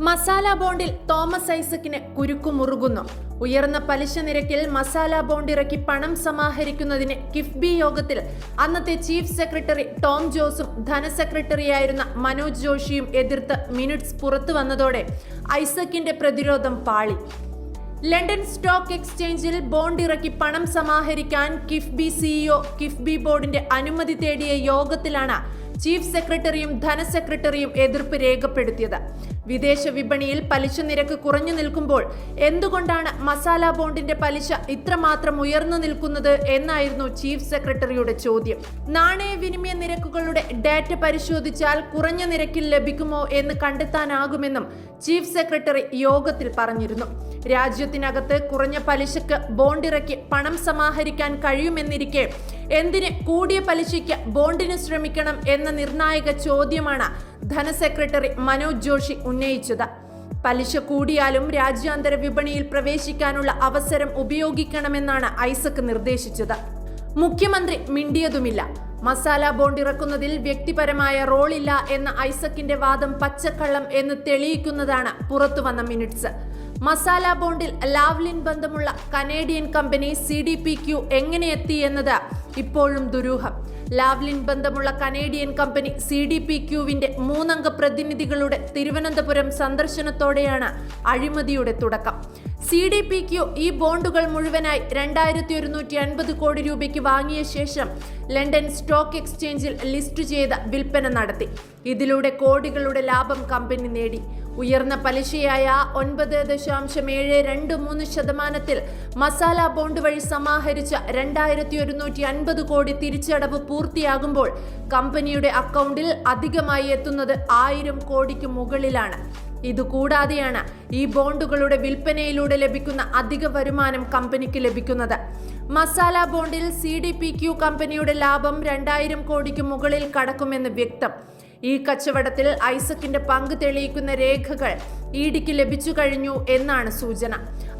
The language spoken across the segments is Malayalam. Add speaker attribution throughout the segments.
Speaker 1: മസാല ബോണ്ടിൽ തോമസ് ഐസക്കിന് കുരുക്കുമുറുകുന്നു ഉയർന്ന പലിശ നിരക്കിൽ മസാല ബോണ്ട് ഇറക്കി പണം സമാഹരിക്കുന്നതിന് കിഫ്ബി യോഗത്തിൽ അന്നത്തെ ചീഫ് സെക്രട്ടറി ടോം ജോസും ധനസെക്രട്ടറിയായിരുന്ന മനോജ് ജോഷിയും എതിർത്ത് മിനിറ്റ്സ് പുറത്തു വന്നതോടെ ഐസക്കിന്റെ പ്രതിരോധം പാളി. ലണ്ടൻ സ്റ്റോക്ക് എക്സ്ചേഞ്ചിൽ ബോണ്ട് ഇറക്കി പണം സമാഹരിക്കാൻ കിഫ്ബി സിഇഒ കിഫ്ബി ബോർഡിന്റെ അനുമതി തേടിയ യോഗത്തിലാണ് ചീഫ് സെക്രട്ടറിയും ധനസെക്രട്ടറിയും എതിർപ്പ് രേഖപ്പെടുത്തിയത്. വിദേശ വിപണിയിൽ പലിശ നിരക്ക് കുറഞ്ഞു നിൽക്കുമ്പോൾ എന്തുകൊണ്ടാണ് മസാല ബോണ്ടിന്റെ പലിശ ഇത്രമാത്രം ഉയർന്നു നിൽക്കുന്നത് എന്നായിരുന്നു ചീഫ് സെക്രട്ടറിയുടെ ചോദ്യം. നാണയവിനിമയ നിരക്കുകളുടെ ഡാറ്റ പരിശോധിച്ചാൽ കുറഞ്ഞ നിരക്കിൽ ലഭിക്കുമോ എന്ന് കണ്ടെത്താനാകുമെന്നും ചീഫ് സെക്രട്ടറി യോഗത്തിൽ പറഞ്ഞിരുന്നു. രാജ്യത്തിനകത്ത് കുറഞ്ഞ പലിശക്ക് ബോണ്ടിറക്കി പണം സമാഹരിക്കാൻ കഴിയുമെന്നിരിക്കെ എന്തിന് കൂടിയ പലിശയ്ക്ക് ബോണ്ടിന് ശ്രമിക്കണം എന്ന നിർണായക ചോദ്യമാണ് ധനസെക്രട്ടറി മനോജ് ജോഷി ഉന്നയിച്ചത്. പലിശ കൂടിയാലും രാജ്യാന്തര വിപണിയിൽ പ്രവേശിക്കാനുള്ള അവസരം ഉപയോഗിക്കണമെന്നാണ് ഐസക് നിർദ്ദേശിച്ചത്. മുഖ്യമന്ത്രി മിണ്ടിയതുമില്ല. മസാല ബോണ്ട് ഇറക്കുന്നതിൽ വ്യക്തിപരമായ റോളില്ല എന്ന ഐസക്കിന്റെ വാദം പച്ചക്കള്ളം എന്ന് തെളിയിക്കുന്നതാണ് പുറത്തുവന്ന മിനിറ്റ്സ്. മസാല ബോണ്ടിൽ ലാവ്ലിൻ ബന്ധമുള്ള Canadian company C D P Q എങ്ങനെ എത്തി എന്നത് ഇപ്പോഴും ദുരൂഹം. ലാവ്ലിൻ ബന്ധമുള്ള Canadian company C D P ക്യുവിന്റെ മൂന്നംഗ പ്രതിനിധികളുടെ തിരുവനന്തപുരം സന്ദർശനത്തോടെയാണ് അഴിമതിയുടെ തുടക്കം. സി ഡി പി ക്യു ഈ ബോണ്ടുകൾ മുഴുവനായി രണ്ടായിരത്തി ഒരുന്നൂറ്റി അൻപത് കോടി രൂപയ്ക്ക് വാങ്ങിയ ശേഷം ലണ്ടൻ സ്റ്റോക്ക് എക്സ്ചേഞ്ചിൽ ലിസ്റ്റ് ചെയ്ത് വിൽപ്പന നടത്തി. ഇതിലൂടെ കോടികളുടെ ലാഭം കമ്പനി നേടി. ഉയർന്ന പലിശയായ ഒൻപത് ദശാംശം ഏഴ് രണ്ട് മൂന്ന് ശതമാനത്തിൽ മസാല ബോണ്ട് വഴി സമാഹരിച്ച രണ്ടായിരത്തി ഒരുന്നൂറ്റി അൻപത് കോടി തിരിച്ചടവ് പൂർത്തിയാകുമ്പോൾ കമ്പനിയുടെ അക്കൗണ്ടിൽ അധികമായി എത്തുന്നത് ആയിരം കോടിക്ക് മുകളിലാണ്. ഇതുകൂടാതെയാണ് ഈ ബോണ്ടുകളുടെ വിൽപ്പനയിലൂടെ ലഭിക്കുന്ന അധിക വരുമാനം കമ്പനിക്ക് ലഭിക്കുന്നത്. മസാല ബോണ്ടിൽ സി ഡി പി ക്യു കമ്പനിയുടെ ലാഭം രണ്ടായിരം കോടിക്ക് മുകളിൽ കടക്കുമെന്ന് വ്യക്തം. ഈ കച്ചവടത്തിൽ ഐസക്കിന്റെ പങ്ക് തെളിയിക്കുന്ന രേഖകൾ ഇഡിക്ക് ലഭിച്ചു കഴിഞ്ഞു എന്നാണ് സൂചന.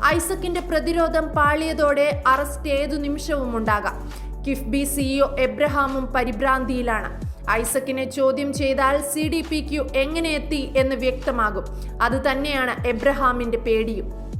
Speaker 1: ഐസക്കിന്റെ പ്രതിരോധം പാളിയതോടെ അറസ്റ്റ് ഏതു നിമിഷവും ഉണ്ടാകാം കിഫ്ബി സിഇഒ എബ്രഹാമും പരിഭ്രാന്തിയിലാണ്. ഐസക്കിനെ ചോദ്യം ചെയ്താൽ സി ഡി പി ക്യു എങ്ങനെ എത്തി എന്ന് വ്യക്തമാകും. അത് തന്നെയാണ് എബ്രഹാമിന്റെ പേടിയും.